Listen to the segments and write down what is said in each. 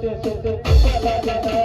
フフフフフ。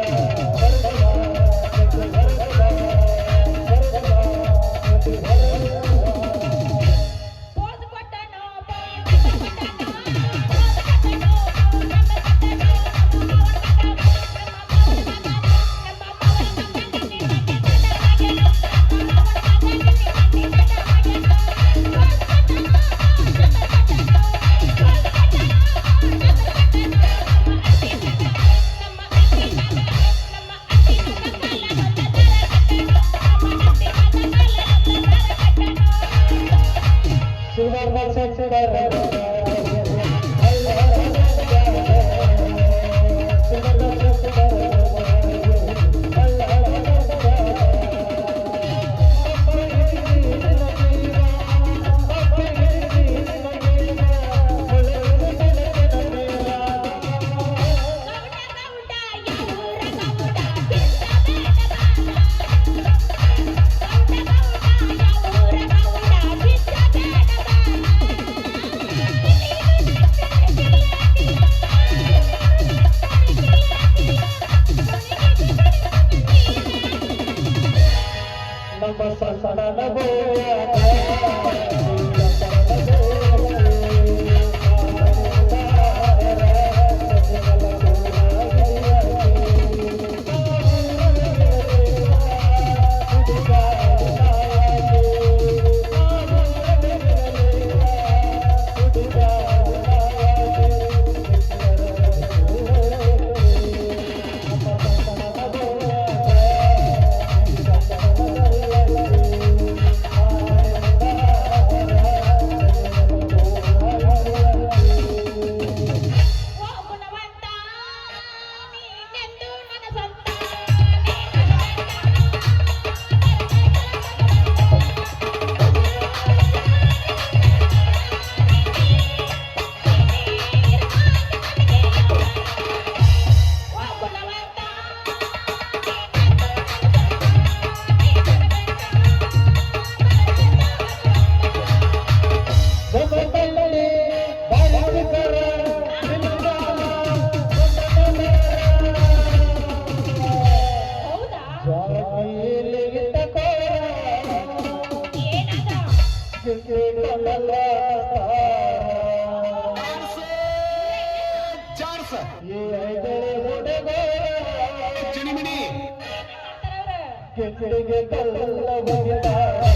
ಮಾಡ್ತಾರವ್ರ ತಮಾವ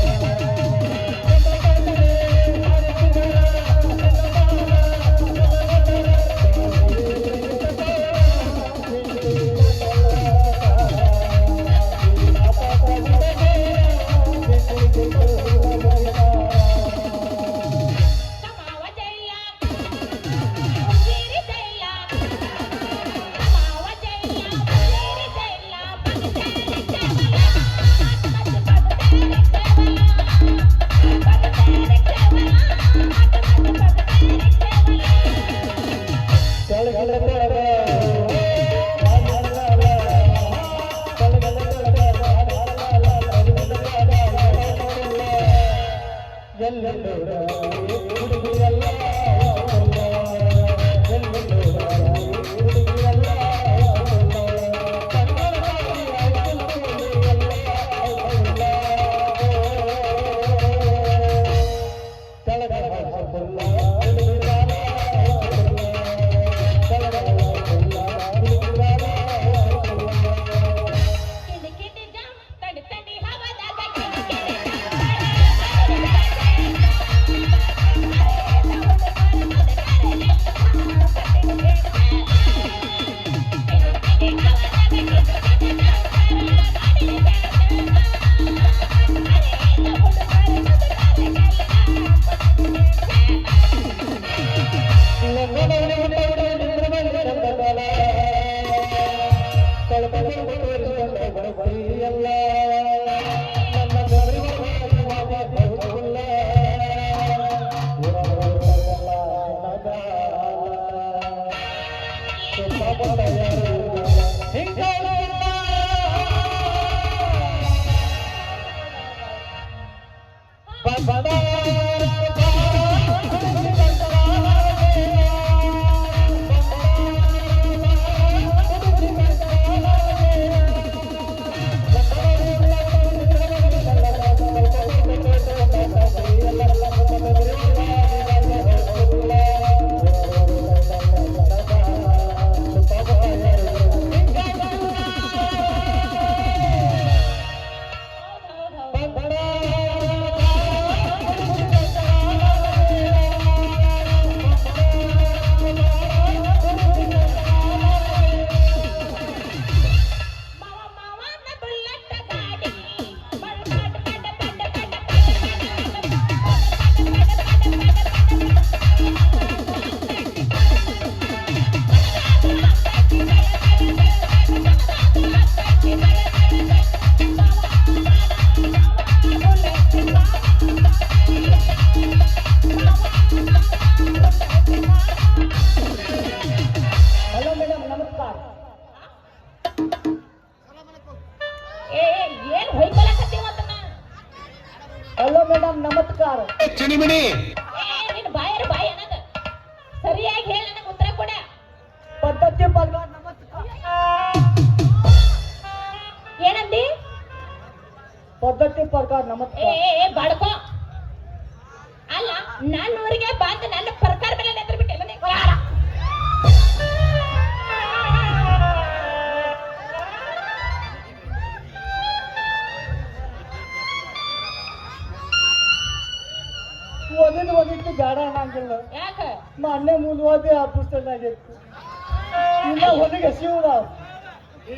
ಪದ್ಧತಿ ಪ್ರಕಾರ ನಮಸ್ಕಾರ. ಏ, ಬಡ್ಕೋ. ಅಲ್ಲ ನನ್ನ ಊರಿಗೆ ಬಂದು ನನ್ನ ಪ್ರಕಾರ ಮೇಲೆ ನಿಂತ್ರು ಬಿಟ್ಟಿಲ್ಲ ನೀವು ಯಾರ ಒಂದಿನ ಒಂದಿಟ್ಟು ಬೇಡ ಅನ್ನಂಗಿಲ್ಲ. ಯಾಕ? ಮೊನ್ನೆ ಮೂಲವಾದಿ ಆ ಪುಸ್ತಕದಾಗಿತ್ತು ಇನ್ನ ಹೊಲಿಗೆ हे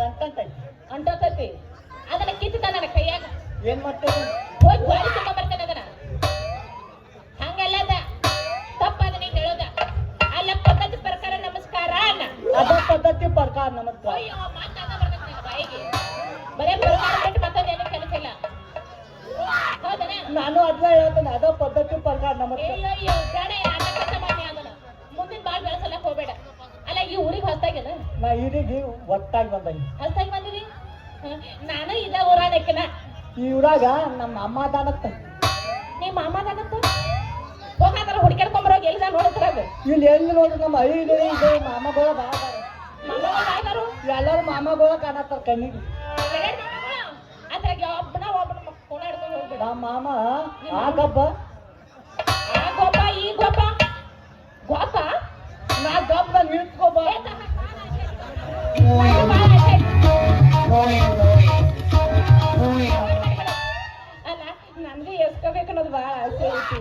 ನಾನು ಅಂತಂತ. ಅಂಟೋತೈತಿ ಅದನ್ನ ಕಿತ್ತ ನನ್ನ ಕೈಯಾಗ. ಏನ್ ಮಾಡ್ತೇನೆ ಹೋಗಿ ಬಾಡಿ ತುಂಬ ಬರ್ತೇನೆ ಅದನ್ನ. ಹಂಗಲ್ಲ ಅದ. ತಪ್ಪದ ನೀನ್ ಹೇಳೋದ. ಅಲ್ಲ ಪದ್ಧತಿ ಪ್ರಕಾರ ನಮಸ್ಕಾರ ಅನ್ನ. ಅದ ಪದ್ಧತಿ ಪ್ರಕಾರ ನಮಸ್ಕಾರ. ಅಯ್ಯೋ ಮಾತಾಡ ಬರ್ತೈತಿ ನಿನ್ನ ಬಾಯಿಗೆ. ಬರೇ ಪ್ರಕಾರ ಬಿಟ್ಟು ಮತ್ತೊಂದು ಏನು ಕೆಲಸ ಇಲ್ಲ. ಹೌದನ? ನಾನು ಅದನ್ನ ಹೇಳ್ತೇನೆ ಅದ ಪದ್ಧತಿ ಪ್ರಕಾರ ನಮಸ್ಕಾರ. ಅಯ್ಯೋ ಅಯ್ಯೋ ನಾ ಹಿರಿಗೆ ಒಟ್ಟಾಗಿ ಹೊಸ್ತಾಗಿ ಬಂದಿರಿ ನಾನು ಇದ ಊರಾನಕ್ಕಿನ ಈ ಊರಾಗ ನಮ್ಮ ಅಮ್ಮ ದಾನತ್ತ ನಿಮ್ಮ ಮಾಮದಾಗತ್ತ ಹೋಗಾದ್ರ ಹುಡ್ಕ್ಯಾಡ್ಕೊಂಬರೋಗಿ ಎಲ್ಲ ನೋಡಿದ್ರ ಅದು? ಇಲ್ಲಿ ಎಲ್ಲಿ ನೋಡ್ರಿ ನಮ್ಮ ಐದು ಐದು ಮಾಮಗಳ ಎಲ್ಲರೂ ಮಾಮಗಳ ಕಾಣತ್ತಾರ ಕಣ್ಣಿಗೆ. ಅದ್ರಾಗ ಒಬ್ಬನ ಒಬ್ಬನ ಕೋಣ ಹಿಡ್ಕೊಂಡು ಹೋಗ್ಬೇಡ. ನಮ್ಮ ಮಾಮ ಆ ಗಬ್ಬ? ಆ ಈ ಗೋಪ ಗೋಪ ನಾ ಗಬ್ಬ ಅಲ್ಲ ನನ್ಗೆ ಎಸ್ಕೋಬೇಕು ಅನ್ನೋದು ಬಹಳ ಆಸೆ ಐತಿ.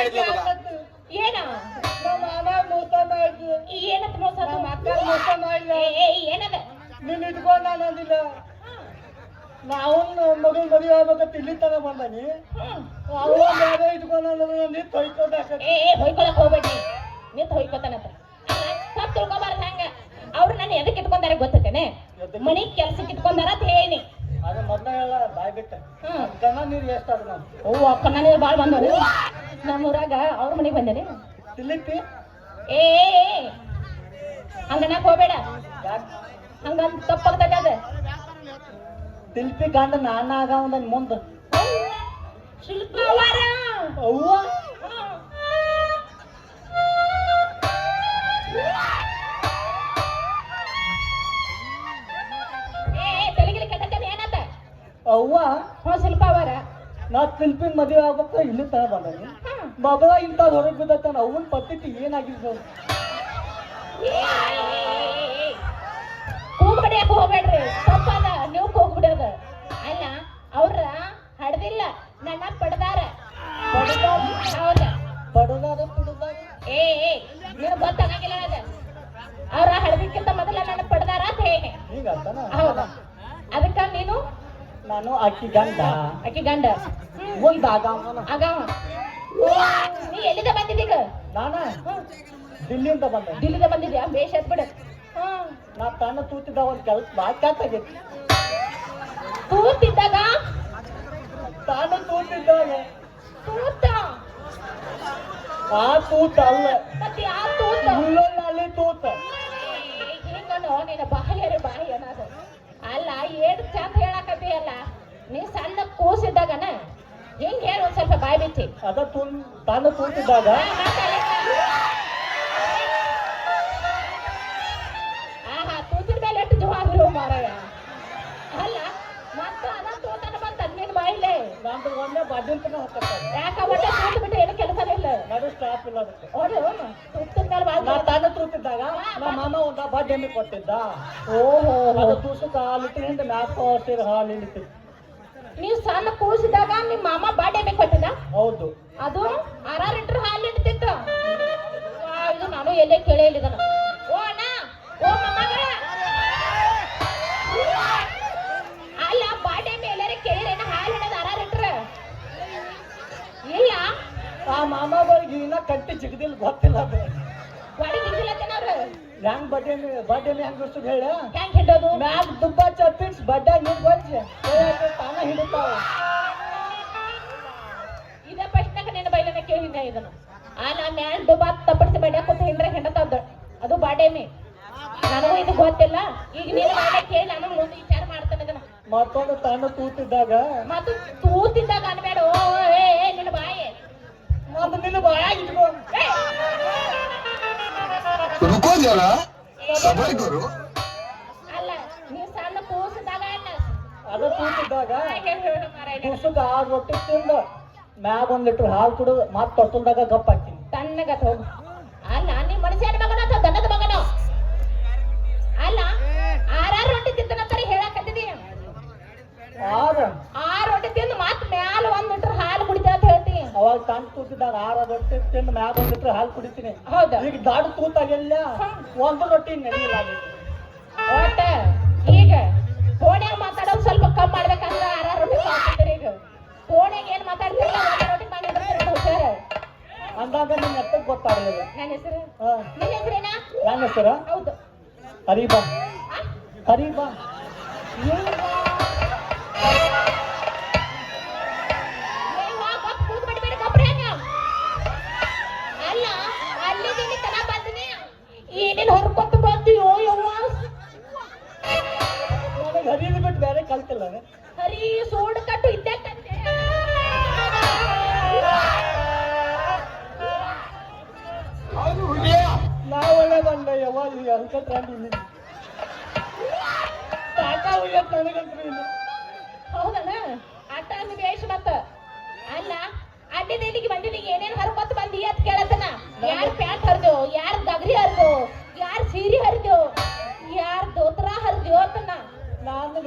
ಮಗ. ಏನ ನಮ್ಮ ಮಾಮ ಮೋಸ ಮಾಡಿ ಏನಂತ ಮೋಸ? ನಮ್ಮ ಅಕ್ಕ ಮೋಸ ಮಾಡಿದ. ಏ ಏ ಏನದ? ನೀನ್ ಇಟ್ಕೊಂಡ್ ನಾನು ಅಂದಿಲ್ಲ. ನಾವು ಮಗನ್ ಮದುವೆ ಆಗ್ಬೇಕಂತ ಇಲ್ಲಿ ತನ ಬಂದಾನಿ. ಹ್ಮ್. ಅವ ಬೇರೆ ಇಟ್ಕೊಂಡ್ ನೀ ತೊಯ್ಕೊಂಡಾಕ ಏ ಹೊಯ್ಕೊಳಕ್ ಹೋಗ್ಬೇಡಿ ನಿಂತ ಹೊಯ್ಕೊತಾನಂತ ತಪ್ಪು ತಿಳ್ಕೊಬಾರ್ದು ಹಂಗ. ಅವ್ರು ಎದಕ್ಕೆ ಇಟ್ಕೊಂಡಾರ ಗೊತ್ತೇನೆ ಮನಿ ಕೆಲ್ಸಕ್ಕೆ ಇಟ್ಕೊಂಡಾರ ಅಂತ ಹೇಳಿ. ಅದು ಮೊದ್ಲ ಬಾಯ್ ಬಿಟ್ಟ. ಕಣ್ಣ ನೀರು ಭಾಳ ನಮ್ಮ ಊರಾಗ ಅವ್ರ ಮನೆಗೆ ಬಂದೇನೆ. ತಿಲ್ಲಿಪ್ಪಿ ಏ ಹಂಗನಕ್ ಹೋಗ್ಬೇಡ. ಹಂಗಂತ ತಪ್ಪಾಗ್ತದೆ ಅದ. ತಿಲ್ಪಿ ಗಂಡ ನಾನ ಆಗವಂದ ಮುಂದ. ಶಿಲ್ಪವಾರ. ಅವ್ವ? ಅವ್ವ? ಹ್ಞೂ ಶಿಲ್ಪವಾರ. ನಾ ತಿಲ್ಪಿನ ಮದುವೆ ಆಗ್ಬೇಕು ಇಲ್ಲಿ ಬಂದಾನಿ. ಹ್ಮ್ ಮಗಳ ಇಂತ ಹೊರಗೆ ಬಿದ್ದತ್ತಾನ ಅವನ ಪದ್ಧತಿ ಏನಾಗಿದೆ ಕೂಗ್ ಬಡಿಯಕ್ ಹೋಗ್ಬೇಡ್ರಿ. ತಪ್ಪದ ನೀವು ಕೂಗ್ ಬಿಡೋದು ಅಲ್ಲ ಅವ್ರ ಹಡ್ದಿಲ್ಲ. ನನ್ನ ಪಡ್ದಾರ. ಹೌದ. ಬಡದಾರ ಪುಡದಾರ? ಏ ಏ ನೀನು ಗೊತ್ತಾಗಂಗಿಲ್ಲ ಅದ. ಅವ್ರ ಹಡ್ದಿಕ್ಕಿಂತ ಮೊದಲ ನನ್ನ ಪಡ್ದಾರ ಅಂತ ಹೇಳಿ. ಹಿಂಗಂತಾನ ಹೌದ. ಅದಕ್ಕ ನೀನು? ನಾನು ಅಕ್ಕಿ ಗಂಡ. ಅಕ್ಕಿ ಗಂಡ. ಒಂದ್ ಆಗಾವ ಆಗ ನೀ ಎಲ್ಲಿಂದ ಬಂದಿದ್ದೀಗ ನಾನ? ದಿಲ್ಲಿಂದ ಬಂದ. ದಿಲ್ಲಿಂದ ಬಂದಿದ್ಯಾ? ಬೇಷ್ ಬಿಡ. ಹಾ. ನಾ ತಣ್ಣ ತೂತಿದ್ದ ಒಂದ್ ಕೆಲ್ಸ ಭಾಳ ಕೆಟ್ಟಾಗೈತಿ ತೂತಿದ್ದಾಗ? ತಾನು ತೂತಿದ್ದಾಗ ತೂತ? ಆ ತೂತ ಅಲ್ಲ. ಮತ್ತೆ ಯಾವ ತೂತ? ಮುಳ್ಳಲ್ಲಿ ತೂತ. ಹಿಂಗನು ನಿನ್ನ ಬಾಯಿ ಬಾಯಿ ಅನ್ನೋದು. ಅಲ್ಲ ಏನ್ ಚಂದ ಹೇಳಕತ್ತಿ ಅಲ್ಲ ನೀ ಸಣ್ಣ ಕೂಸಿದ್ದಾಗನ? ಹಿಂಗ್ ಹೇಳಿ ಒಂದ್ ಸ್ವಲ್ಪ ಬಾಯ್ ಬಿಚ್ಚಿ ಅದ ತುನ್ ತಾನು ತೂತಿದ್ದಾಗ ಆಹಾ ತೂತಿದ ಮೇಲೆ ಎಷ್ಟು ಜವಾಬ್ದಾರಿ ಮಾರಾಯ. ಅಲ್ಲ ಮತ್ತ ಅದ ತೂತನ ಬಂತ ನಿನ್ ಬಾಯಿಲೆ. ನಂದು ಒಂದೇ ಬಾಜಿಂತನ ಹಾಕತ್ತ ಯಾಕ ಒಟ್ಟ ತೂತ ಬಿಟ್ಟು ಏನು ಕೆಲಸ ಇಲ್ಲ? ಅದು ಸ್ಟಾಪ್ ಇಲ್ಲ ಅದಕ್ಕೆ. ಓಡು ತೂತಿದ ಮೇಲೆ ಬಾಯ್ ನಾ ತಾನು ತೂತಿದ್ದಾಗ ನಮ್ಮ ಮಾಮ ಒಂದ ಬಡ್ಡಿ ಕೊಟ್ಟಿದ್ದ. ಓಹೋ ಅದು ತೂಸಕ ಹಿಂದೆ ನಾಲ್ಕು ಸೇರಿ ಹಾಲು ಇಳಿತು ನೀವು ಸಣ್ಣ ಕೂಸಿದಾಗ ನಿಮ್ಮ ಮಾಮ ಬಾಡಿ ಕೊಟ್ಟಿದ ಹೌದು. ಅದು ಆರಾರು ಲೀಟರ್ ಹಾಲು ಇಡ್ತಿತ್ತು ಇದು ನಾನು ಎಲ್ಲೇ ಕೇಳೇ ಇಲ್ಲ ಇದನ್ನ ಓ ಅಣ್ಣ ಓ ಮೊಮ್ಮಗಳ ಅಲ್ಲ ಬಾಡೆ ಕೇಳಿರೇನ? ಹಾಲು ಇಡೋದು ಆರಾರು ಲೀಟರ್ ಇಲ್ಲ. ಆ ಮಾಮಗಳಿಗೆ ಇನ್ನ ಕಟ್ಟಿ ಜಿಗದಿಲ್ ಗೊತ್ತಿಲ್ಲ ಅದು. ಇದ್ದಿಲ್ಲತ್ತೇನವ್ರು ಬಡ್ಡೆ ಬಡ್ಡೆ ಹೆಂಗ್ ಬಿಡ್ಸೋದು ಹೇಳ? ಹೆಂಗ್ ಹಿಡೋದು ಮ್ಯಾಗ ದುಬ್ಬ ಚಪ್ಪಿಡ್ಸ್ ಬಡ್ಡ ನೀರ್ ಗೊಜ್ಜಿ ತಾನ ಹಿಡಿತಾವ ಇದೆ ಪ್ರಶ್ನೆಗ ನಿನ್ನ ಬೈಲನ ಕೇಳಿದ್ದೆ ಇದನ್ನ. ಅಲ್ಲ ಮ್ಯಾಲ್ ದುಬಾ ತಪ್ಪಡಿಸಿ ಬಡ್ಯಾಕೊತ ಹಿಂದ್ರೆ ಹೆಂಡತಾವ್ದ ಅದು ಬಾಡೇಮಿ ನನಗೂ ಇದು ಗೊತ್ತಿಲ್ಲ. ಈಗ ನೀನು ಬಾಡೆ ಕೇಳಿ ನಾನು ಮುಂದೆ ವಿಚಾರ ಮಾಡ್ತಾನೆ ಇದನ್ನ. ಮತ್ತೊಂದು ತಾನು ತೂತಿದ್ದಾಗ? ಮತ್ತು ತೂತಿದ್ದಾಗ ಅನ್ಬೇಡ. ಓ ಏ ನಿನ್ನ ಬಾಯಿ. ಮತ್ತು ನಿನ್ನ ಬಾಯಾಗ ಇಟ್ಕೋ. ಸಭಾಂಗಣ ಸಭೆಗರು ಅದ ಕೂತಿದ್ದಾಗ ಕುಸುಗ ರೊಟ್ಟಿ ತಿಂದು ಲೀಟರ್ ಹಾಲು ಅಲ್ಲ ನೀ ಮನುಷ್ಯನ ಮಗನ ಮಗನ? ಅಲ್ಲ ಆರಾರು ರೊಟ್ಟಿ ತಿಂತನಂತಾರೆ ಅವಾಗ ಸಣ್ಣ ತೂತಿದ್ದಾಗ ಆರ ರೊಟ್ಟಿ ತಿಂದು ಮ್ಯಾಗ ಒಂದ್ ಹಾಲು ಕುಡಿತೀನಿ. ಹೌದು? ಈಗ ದಾಡು ತೂತಾಗೆಲ್ಲ ಒಂದು ರೊಟ್ಟಿ ನಡಿಯಿಲ್ಲ ಒಟ್ಟ? ಈಗ ಫೋನ್ಯಾಗ ಮಾತಾಡೋದು ಸ್ವಲ್ಪ ಕಮ್ಮಿ ಮಾಡ್ಬೇಕಂದ್ರೆ ಆರ ರೊಟ್ಟಿ ಸಾಕ್ತಿರಿ ಈಗ. ಫೋನ್ಯಾಗ ಏನ್ ಮಾತಾಡ್ತಿರಲ್ಲ ಒಂದೇ ರೊಟ್ಟಿ ಮಾಡಿದ್ರೆ ಹುಷಾರ? ಅಂದಾಗ ನಿನ್ನ ಎತ್ತಕ್ಕೆ ಗೊತ್ತಾಗಲಿಲ್ಲ. ನನ್ನ ಹೆಸರು? ನಿನ್ನ ಹೆಸರೇನಾ? ನನ್ನ ಹೆಸರು? ಹೌದು. ಹರಿಬಾ. ಬಾ ಹರಿಬಾ. ಏವ್ವ, ಹೊರ್ಕೊತ ಬಂದಿಯೋ ಯವ್ವ. ನನಗೆ ಹರಿದು ಬಿಟ್ಟು ಬೇರೆ ಕಲ್ತಿಲ್ಲ ಹರಿ ಸೋಡ್ ಕಟ್ಟು ಇದ್ದೆ. ತಂದೆ ನಾ ಒಳ್ಳೆ ಬಂದ ಅನ್ಕಟ್ರಾಂಡಿ ಇಲ್ಲಿ ಸಾಕ ಉಳಿಯತ್ ನನಗಂತ್ರು.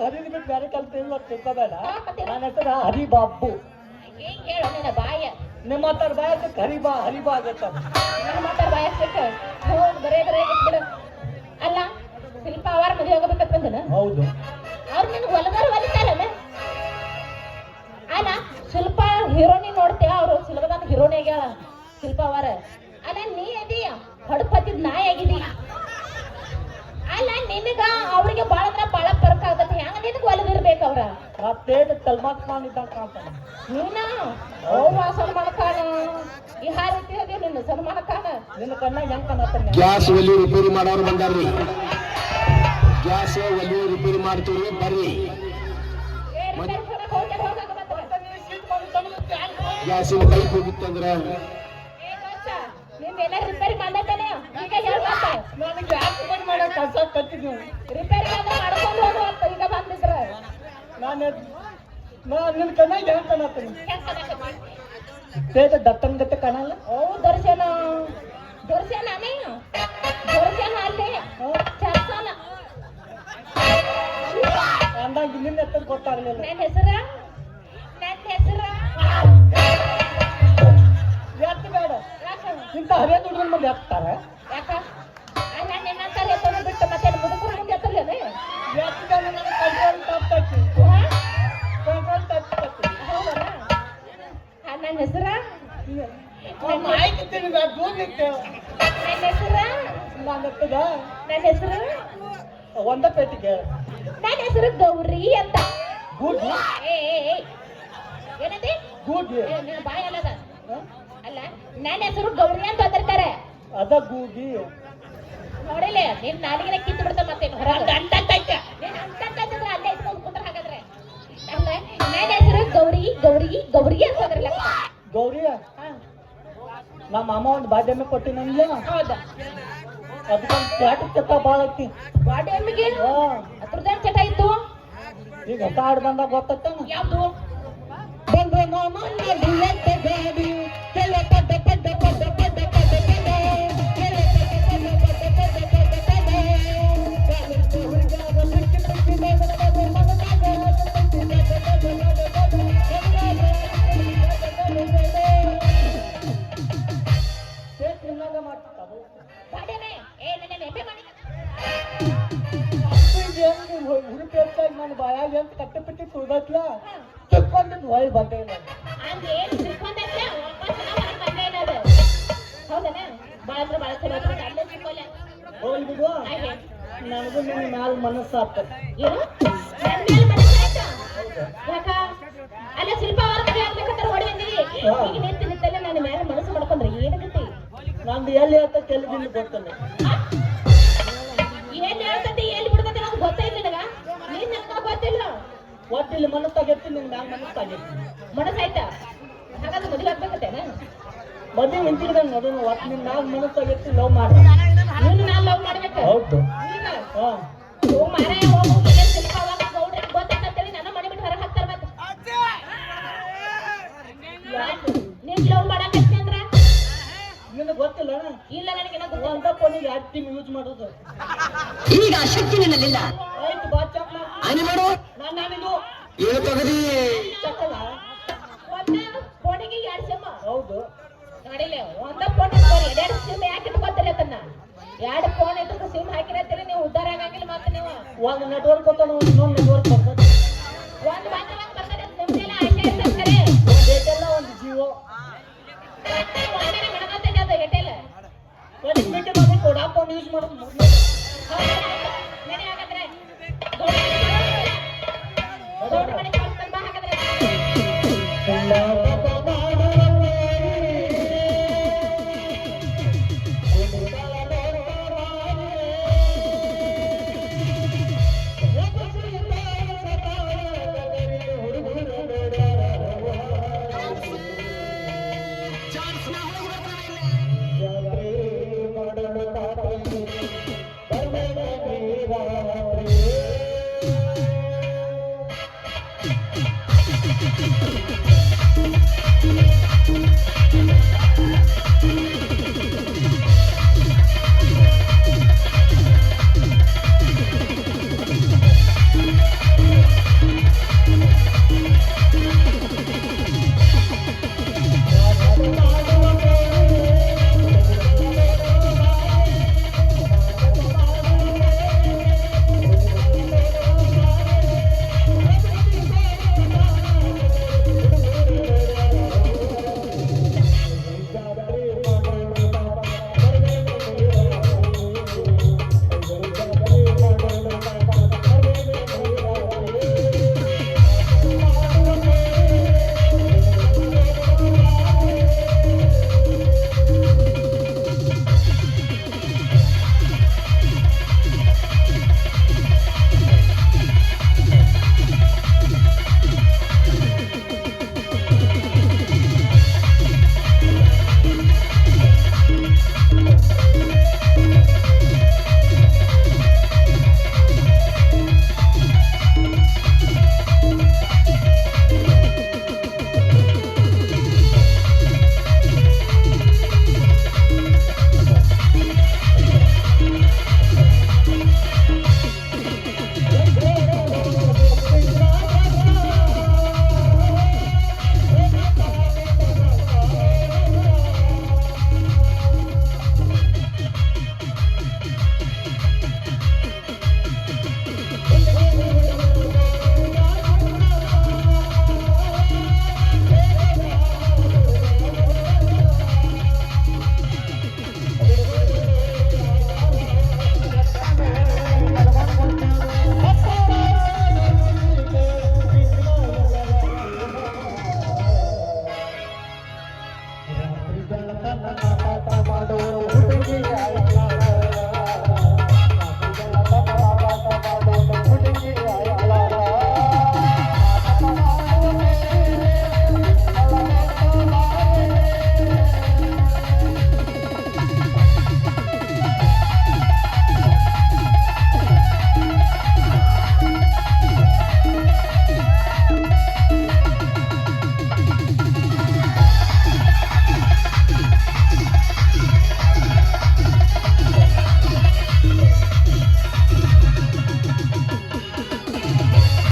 ಹರಿದು ಬಿಟ್ಟು ಬೇರೆ ಕೆಲಸ ಇಲ್ಲ ತಿಳ್ಕೋಬೇಡ? ನನ್ನ ಹೆಸರು ಹರಿಬಾಬು. ಏನ್ ಹೇಳು ನಿನ್ನ ಬಾಯ? ನಿಮ್ಮ ಹತ್ರ ಬಾಯಕ್ಕೆ ಹರಿಬಾ ಹರಿಬಾ ಆಗತ್ತ. ನನ್ನ ಹತ್ರ ಹೋಗ್ ಬರೇ ಬರೇ ಅಲ್ಲ ಶಿಲ್ಪ ಅವರ ಮದುವೆ ಹೋಗಬೇಕಂತ ಬಂದನ? ಹೌದು. ಅವ್ರು ನಿನ್ ಹೊಲದಾರ ಹೊಲಿತಾರಲ್ಲ? ಅಲ್ಲ ಶಿಲ್ಪ ಹೀರೋನಿ ನೋಡ್ತೇವ ಅವರು? ಶಿಲ್ಪದಾನ ಹೀರೋನಿ ಆಗ್ಯಾಳ ಶಿಲ್ಪ ಅವರ ಅಲ್ಲ ನೀ ಅದೀಯ? ಹೊಡಪತ್ತಿದ್ ನಾಯಿ ಆಗಿದಿ. ಅಲ್ಲ ನಿನಗ ಅವ್ರಿಗೆ ಬಾಳ ಕಾಣ್ತಾನೆ ನೀನ? ಖಾನ್ ಈ ರೀತಿ ಅದೇ ನಿನ್ನ ಸಲ್ಮಾನ್ ಖಾನ್ ನಿನ್ನ ಕಣ್ಣ ಹೆಂಗ್ ಕಾಣತ್ತಾನೆ ಗ್ಯಾಸ್ ಒಲಿ ರಿಪೇರಿ ಮಾಡೋರು ಬಂದಾರ್ರಿ. ಗ್ಯಾಸ್ ಒಲಿ ರಿಪೇರಿ ಮಾಡ್ತೀವಿ ಬರ್ರಿ. ಗ್ಯಾಸ್ ಕೈ ಹೋಗಿತ್ತಂದ್ರ ಏ ರಿಪೇರಿ ಈಗ ಹೇಳ್ಬಾರ್ದು ಮಾಡಕ್ ಕಳ್ಸ ಕತ್ತಿದ್ವಿ ರಿಪೇರಿ ಆದ್ರೆ ಮಾಡ್ಕೊಂಡು ಹೋಗು ಅಂತ ಈಗ ಬಂದಿದ್ರ? ನಾನು ನಾ ನಿನ್ನ ಕಣ್ಣಾಗ ಹೆಂಗ್ ಕಾಣತ್ತೀನಿ? ಕಣಕತ್ತಿ? ದತ್ತನ್ ಗತ್ತೆ ಕಾಣಲ್ಲ? ಓ ದರ್ಶನ. ದರ್ಶನ ನೀ ದರ್ಶನ ಅಲ್ಲಿ? ಚರ್ಚನ ಅಂದಾಗ ನಿನ್ನ ಹೆಸರು ಗೊತ್ತಾಗ್ಲಿಲ್ಲ. ನನ್ನ ಹೆಸರ? ನನ್ನ ಹೆಸರ? ಎತ್ತ ಬೇಡ. ಇಂತ ಇಂಥ ಹರಿಯ ದುಡ್ಡು ಮಂದಿ ಎತ್ತಾರ. ನಾನು ನನ್ನ ಹೆಸರು? ಒಂದ ಪೇಟಿಗೆ ನನ್ನ ಹೆಸರು ಗೌರಿ ಅಂತ. ಗುಡ್ ಏನಂತೆ? ಗುಡ್ ನಿನ್ನ ಅಲ್ಲದ? ಅಲ್ಲ ನನ್ನ ಹೆಸರು ಗೌರಿ ಅಂತ ಅಂದಿರ್ತಾರೆ. ಅದ ಗೂಗಿ ನೋಡಿಲ್ಲ ನೀನ್ ನಾಲಿಗೆನ ಕಿತ್ತು ಬಿಡ್ತ ಮತ್ತೆ ಹೊರಗೆ. ನೀನ್ ಅಂತ ಅಲ್ಲೇ ಇಟ್ಕೊಂಡು ಕೂತ್ರ ಹಾಗಾದ್ರೆ. ಅಲ್ಲ ನನ್ನ ಹೆಸರು ಗೌರಿ ಗೌರಿ ಗೌರಿ ಅಂತ ಗೌರಿ ನಮ್ಮ ಮಾಮ ಒಂದು ಬಾಧ್ಯಮೆ ಕೊಟ್ಟಿನಲ್ಲ ಹೌದಾ. ಅದಕ್ಕೊಂದು ಚಾಟ ಚಟ ಭಾಳ ಐತಿ. ಗಾಡಿ ಎಮ್ಮಿಗೆ ಹಾ. ಅದ್ರದ್ದೇನ್ ಚಟ ಇತ್ತು? ಈಗ ಹೊಸ ಹಾಡು ಬಂದಾಗ ಗೊತ್ತಾಗ್ತಾನ ಯಾವ್ದು? ಬಂದು ಮಾಮ ನಡುವಂತ ಗಾಡಿ ಕೆಲ ಪಡ್ಡ ನನ್ನ ಬಾಯಾಗ ಅಂತ ಕಟ್ಟೆ ಪಟ್ಟಿ ತುಳ್ದತ್ಲ ತಿಕ್ಕೊಂಡು ಹೊಯ್ ಬಂದೆ ಹೋಗ್ಲಿ ಬಿಡು. ನನಗೂ ನಿನ್ನ ಮ್ಯಾಲ ಮನಸ್ಸು ಆಗ್ತದೆ. ಏನು? ನನ್ ಮೇಲೆ ಯಾಕ? ಅಲ್ಲ ಶಿಲ್ಪ ಈಗ ನಿಂತು ನಿಂತಲ್ಲ ನನ್ನ ಮೇಲೆ ಮನಸ್ಸು ಮಾಡ್ಕೊಂಡ್ರೆ ನಂದು ಎಲ್ಲಿ ಅಂತ ಗೊತ್ತಿಲ್ಲ ಗೊತ್ತಲ್ಲ ಏನ್ ಹೇಳ್ತಂತಿ ಎಲ್ಲಿ ಬಿಡ್ತಂತ ನಂಗೆ ಗೊತ್ತೇ ಇಲ್ಲ ನನಗ ನೀನ್ ಗೊತ್ತಿಲ್ಲ. ಒಟ್ಟು ಇಲ್ಲಿ ಮನಸ್ಸಾಗೈತಿ ನಿನ್ ಮ್ಯಾಲ ಮನಸ್ಸಾಗೈತಿ ಮನಸ್ಸಾಯ್ತಾ? ಹಾಗಾದ್ರೆ ಮದುವೆ ಆಗ್ಬೇಕತ್ತೇನ ಮದುವೆ ನಿಂತಿರ್ದ ನೋಡೋಣ ಒಟ್ಟು ನಿನ್ ಮ್ಯಾಲ ಮನಸ್ಸಾಗೈತಿ ಲವ್ ಮಾಡಿ. ನೀನು ಲವ್ ಮಾಡ್ಬೇಕು? ಹೌದು. ಹೋಗು ಗೊತ್ತಿಲ್ಲ ಇಲ್ಲ ನನಗೆ ಫೋನಿಗೆ ಯೂಸ್ ಮಾಡೋದು? ಈಗ ಶಕ್ತಿ ನಿನ್ನಲ್ಲಿಲ್ಲ. ಆಯ್ತು ಮಾಡು ನಾನು ನಾನಿದು ಏನು ತಗದಿ ಒಂದ ಹೌದು ನೋಡಿಲ್ಲ ಒಂದ ಫೋನ್ ಇಟ್ಕೋರಿ ಎರಡು ಸಿಮ್ ಯಾಕೆ ಇಟ್ಕೋತೀರಿ ಅದನ್ನ ಎರಡು ಫೋನ್ ಇಟ್ಟು ಸಿಮ್ ಹಾಕಿರತ್ತೀರಿ ನೀವು ಉದ್ದಾರ ಆಗಂಗಿಲ್ಲ ಮತ್ತೆ ನೀವು ಒಂದು ನೆಟ್ವರ್ಕ್ ಗೊತ್ತಾನ ಇನ್ನೊಂದು ನೆಟ್ವರ್ಕ್ ಒಂದ್ ಬಂದ್ರೆ ಒಂದ್ ಬರ್ತದೆ ನಿಮ್ದೆಲ್ಲ ಒಂದು ಒಂದು ಜಿಯೋ ಒಂದೇ ಮಡಗತ್ತೈತೆ ಅದು ಏರ್ಟೆಲ್ ಮಾಡಿ ಕೊಡಾ ಫೋನ್ ಯೂಸ್ ಮಾಡೋದು yeah, yeah.